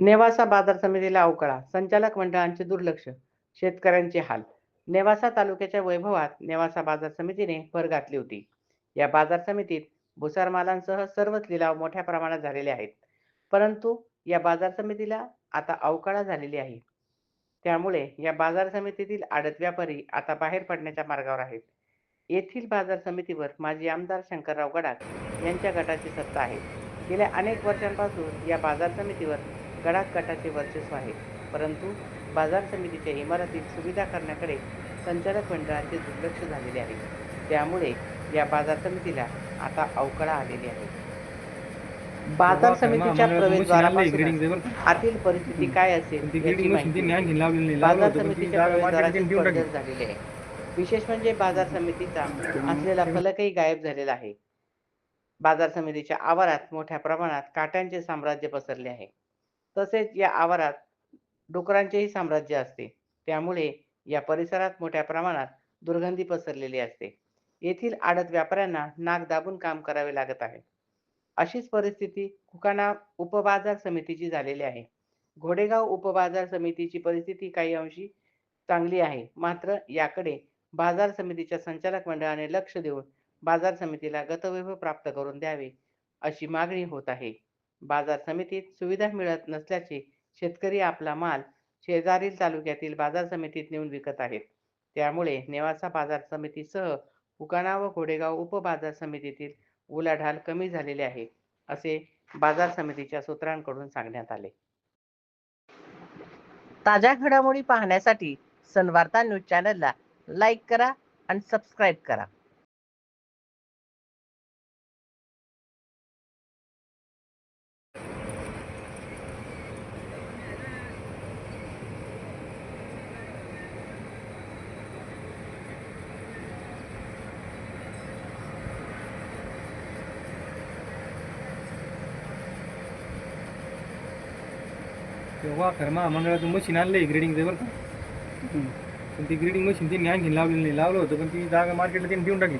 नेवासा बाजार समितीला अवकळा. संचालक मंडळांचे दुर्लक्ष. शेतकऱ्यांचे हाल. नेवासा तालुक्याच्या वैभवात नेवासा बाजार समितीने भर घातली होती. या बाजार समितीत भुसार मालांसह सर्वच लिलाव मोठ्या प्रमाणात झालेले आहेत. परंतु या बाजार समितीला आता अवकाळा झालेली आहे. त्यामुळे या बाजार समितीतील आडत व्यापारी आता बाहेर पडण्याच्या मार्गावर आहेत. येथील बाजार समितीवर माजी आमदार शंकरराव गडाख यांच्या गटाची सत्ता आहे. गेल्या अनेक वर्षांपासून या बाजार समितीवर गडाख गटाचे वर्चस्व आहे. परंतु बाजार समितीच्या इमारतीत सुविधा करण्याकडे संचालक मंडळाचे दुर्लक्ष झालेले आहे. त्यामुळे या बाजार समितीला आता अवकळा आलेली आहे. बाजार समितीच्या प्रवेशद्वारापासून आतील परिस्थिती काय असेल याची माहिती बाजार समितीच्या पडझड झालेली आहे. विशेष म्हणजे बाजार समितीचा असलेला फलकही गायब झालेला आहे. बाजार समितीच्या आवारात मोठ्या प्रमाणात काट्यांचे साम्राज्य पसरले आहे. तसेच या आवारात डुकरांचेही साम्राज्य असते. त्यामुळे या परिसरात मोठ्या प्रमाणात दुर्गंधी पसरलेली असते. येथील आडत व्यापाऱ्यांना नाक दाबून काम करावे लागत आहे. अशीच परिस्थिती कुकाना उपबाजार समितीची झालेली आहे. घोडेगाव उपबाजार समितीची परिस्थिती काही अंशी चांगली आहे. मात्र याकडे बाजार समितीच्या संचालक मंडळाने लक्ष देऊन बाजार समितीला गतवैभव प्राप्त करून द्यावे अशी मागणी होत आहे. बाजार समितीत सुविधा मिळत नसल्याचे शेतकरी आपला माल शेजारील तालुक्यातील बाजार समितीत नेऊन विकत आहेत. त्यामुळे नेवासा बाजार समितीसह उकाणा व घोडेगाव उपबाजार समितीतील उलाढाल कमी झालेले आहे असे बाजार समितीच्या सूत्रांकडून सांगण्यात आले. ताज्या घडामोडी पाहण्यासाठी सनवार्ता न्यूज चॅनलला लाईक करा आणि सबस्क्राईब करा. तेव्हा खरं महामंडळाचं मशीन आणलं आहे ते बरं का. पण ती ग्रेडिंग मशीन तिने आणखी लावलेली नाही. लावलं होतं पण ती जागा मार्केटला तिने देऊन टाकली.